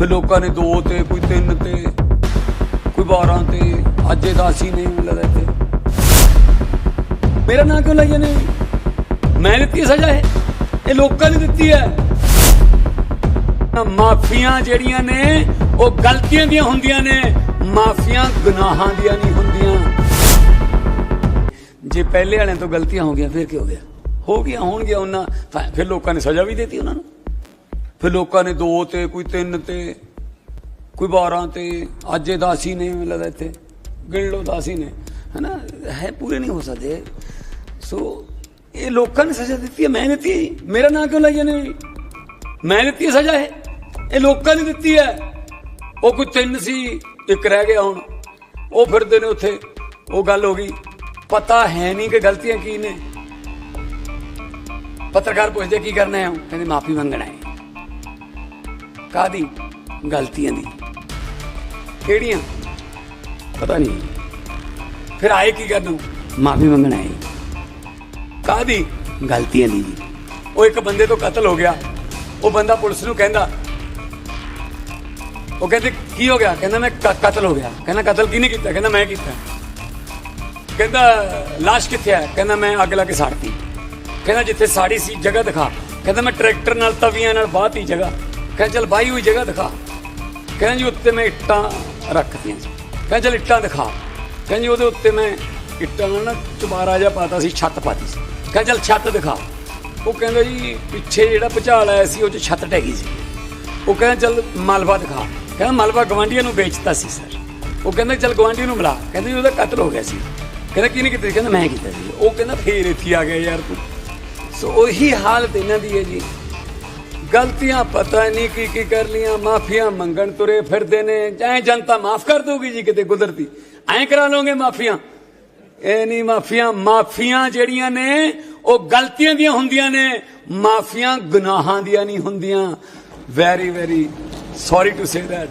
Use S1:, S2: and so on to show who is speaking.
S1: ਫਿਰ ਲੋਕਾਂ ਨੇ ਦੋ ਤੇ, ਕੋਈ ਤਿੰਨ ਤੇ, ਕੋਈ 12 ਤੇ, ਅੱਜ ਇਹ ਦਸ ਹੀ ਨਹੀਂ ਮਿਲਦਾ ਇੱਥੇ ਮੇਰਾ ਨਾਂ ਕਿਉਂ ਲਈ ਨੇ? ਮੈਂ ਦਿੱਤੀ ਸਜ਼ਾ ਹੈ ਇਹ ਲੋਕਾਂ ਨੇ ਦਿੱਤੀ ਹੈ। ਮਾਫੀਆਂ ਜਿਹੜੀਆਂ ਨੇ, ਉਹ ਗਲਤੀਆਂ ਦੀਆਂ ਹੁੰਦੀਆਂ ਨੇ। ਮਾਫੀਆਂ ਗੁਨਾਹਾਂ ਦੀਆਂ ਨਹੀਂ ਹੁੰਦੀਆਂ। ਜੇ ਪਹਿਲੇ ਵਾਲਿਆਂ ਤੋਂ ਗਲਤੀਆਂ ਹੋ ਗਈਆਂ, ਫਿਰ ਕੀ ਹੋ ਗਿਆ? ਹੋ ਗਿਆ ਹੋਣਗੀਆਂ ਉਹਨਾਂ। ਫਿਰ ਲੋਕਾਂ ਨੇ ਸਜ਼ਾ ਵੀ ਦਿੱਤੀ ਉਹਨਾਂ ਨੂੰ। ਫਿਰ ਲੋਕਾਂ ਨੇ ਦੋ ਤੇ, ਕੋਈ ਤਿੰਨ ਤੇ, ਕੋਈ 12 ਤੇ। ਅੱਜ ਇਹ ਦਸ ਹੀ ਨਹੀਂ ਮਿਲਦਾ ਇੱਥੇ। ਗਿਣ ਲਓ ਦਸ ਹੀ ਨੇ। ਹਨਾ? ਹੈ ਪੂਰੇ ਨਹੀਂ ਹੋ ਸਕਦੇ। ਸੋ ਇਹ ਲੋਕਾਂ ਨੇ ਸਜ਼ਾ ਦਿੱਤੀ ਹੈ, ਮੈਂ ਦਿੱਤੀ ਹੈ। ਜੀ। ਮੇਰਾ ਨਾਂ ਕਿਉਂ ਲਈ ਜਾਂਦੇ ਹੋ ਮੈਂ ਦਿੱਤੀ ਹੈ ਸਜ਼ਾ ਇਹ? ਇਹ ਲੋਕਾਂ ਨੇ ਦਿੱਤੀ ਹੈ। ਉਹ ਕੋਈ ਤਿੰਨ ਸੀ, ਇੱਕ ਰਹਿ ਗਿਆ ਹੁਣ। ਉਹ ਫਿਰਦੇ ਨੇ ਉੱਥੇ। ਉਹ ਗੱਲ ਹੋ ਗਈ। ਪਤਾ ਹੈ ਨਹੀਂ ਕਿ ਗਲਤੀਆਂ ਕੀ ਨੇ। ਪੱਤਰਕਾਰ ਪੁੱਛਦੇ ਕੀ ਕਰਨਾ ਹੈ? ਕਹਿੰਦੇ, ਮਾਫੀ ਮੰਗਣਾ ਹੈ। ਕਾਦੀ ਗਲਤੀਆਂ ਦੀ। ਕਿਹੜੀਆਂ? ਪਤਾ ਨਹੀਂ। ਫਿਰ ਆਏ ਕੀ ਕਰਨ? ਮਾਫੀ ਮੰਗਣ ਆਏ। ਕਾਦੀ ਗਲਤੀਆਂ ਦੀ ਜੀ। ਉਹ ਇੱਕ ਬੰਦੇ ਤੋਂ ਕਤਲ ਹੋ ਗਿਆ। ਉਹ ਬੰਦਾ ਪੁਲਿਸ ਨੂੰ ਕਹਿੰਦਾ। ਉਹ ਕਹਿੰਦੇ, ਕੀ ਹੋ ਗਿਆ? ਕਹਿੰਦਾ, ਮੈਂ ਕ- ਕਤਲ ਹੋ ਗਿਆ। ਕਹਿੰਦਾ, ਕਤਲ ਕਿਹਨੇ ਕੀਤਾ? ਕਹਿੰਦਾ, ਮੈਂ ਕੀਤਾ। ਕਹਿੰਦਾ লাশ ਕਿੱਥੇ ਹੈ? ਕਹਿੰਦਾ, ਮੈਂ ਅੱਗ ਲਾ ਕੇ ਸਾੜਤੀ। ਕਹਿੰਦਾ, ਜਿੱਥੇ ਸਾੜੀ ਸੀ, ਜਗ੍ਹਾ ਦਿਖਾ। ਕਹਿੰਦਾ, ਮੈਂ ਟਰੈਕਟਰ ਨਾਲ, ਤਵੀਆਂ ਨਾਲ ਬਾਹਤੀ ਜਗ੍ਹਾ। ਕਹਿੰਦਾ ਚਲ ਬਾਈ ਹੋਈ ਜਗ੍ਹਾ ਦਿਖਾ। ਕਹਿੰਦਾ ਜੀ ਉੱਤੇ ਮੈਂ ਇੱਟਾਂ ਰੱਖਤੀਆਂ ਸੀ। ਕਹਿੰਦਾ ਚਲ ਇੱਟਾਂ ਦਿਖਾ। ਕਹਿੰਦਾ ਜੀ ਉਹਦੇ ਉੱਤੇ ਮੈਂ ਇੱਟਾਂ ਨਾਲ ਨਾ ਚੁਬਾਰਾ ਜਿਹਾ ਪਾਤਾ ਸੀ, ਛੱਤ ਪਾਤੀ ਸੀ। ਕਹਿੰਦਾ ਚਲ ਛੱਤ ਦਿਖਾ। ਉਹ ਕਹਿੰਦਾ ਜੀ ਪਿੱਛੇ ਜਿਹੜਾ ਭੁਚਾਲ ਆਇਆ ਸੀ, ਉਹ 'ਚ ਛੱਤ ਟਹਿ ਸੀ। ਉਹ ਕਹਿੰਦਾ ਚਲ ਮਲਬਾ ਦਿਖਾ। ਕਹਿੰਦਾ ਮਲਬਾ ਗਵਾਂਢੀਆਂ ਨੂੰ ਵੇਚਤਾ ਸੀ, ਸਰ। ਉਹ ਕਹਿੰਦਾ ਚਲ ਗਵਾਂਢੀ ਨੂੰ ਮਿਲਾ। ਕਹਿੰਦਾ ਜੀ ਉਹਦਾ ਕਤਲ ਹੋ ਗਿਆ ਸੀ। ਕਹਿੰਦਾ ਕਿਹਨੇ ਕੀਤਾ ਸੀ? ਕਹਿੰਦਾ ਮੈਂ ਕੀਤਾ ਸੀ। ਉਹ ਕਹਿੰਦਾ ਫੇਰ ਇੱਥੇ ਆ ਗਿਆ ਯਾਰ ਤੂੰ। ਸੋ ਉਹੀ ਹਾਲਤ ਇਹਨਾਂ ਦੀ ਹੈ ਜੀ। ਗਲਤੀਆਂ ਪਤਾ ਨਹੀਂ ਕੀ ਕੀ ਕਰ ਲੀਆਂ ਮਾਫੀਆਂ ਮੰਗਣ ਤੁਰੇ ਫਿਰਦੇ ਨੇ। ਐ ਜਨਤਾ ਮਾਫ ਕਰ ਦੋਗੀ ਜੀ ਕਿਤੇ ਕੁਦਰਤੀ। ਐਂ ਕਰਾ ਲਓਗੇ ਮਾਫੀਆਂ? ਇਹ ਨਹੀਂ ਮਾਫੀਆਂ ਮਾਫੀਆਂ ਜਿਹੜੀਆਂ ਨੇ, ਉਹ ਗਲਤੀਆਂ ਦੀਆਂ ਹੁੰਦੀਆਂ ਨੇ। ਮਾਫੀਆਂ ਗੁਨਾਹਾਂ ਦੀਆਂ ਨਹੀਂ ਹੁੰਦੀਆਂ। Very very sorry to say that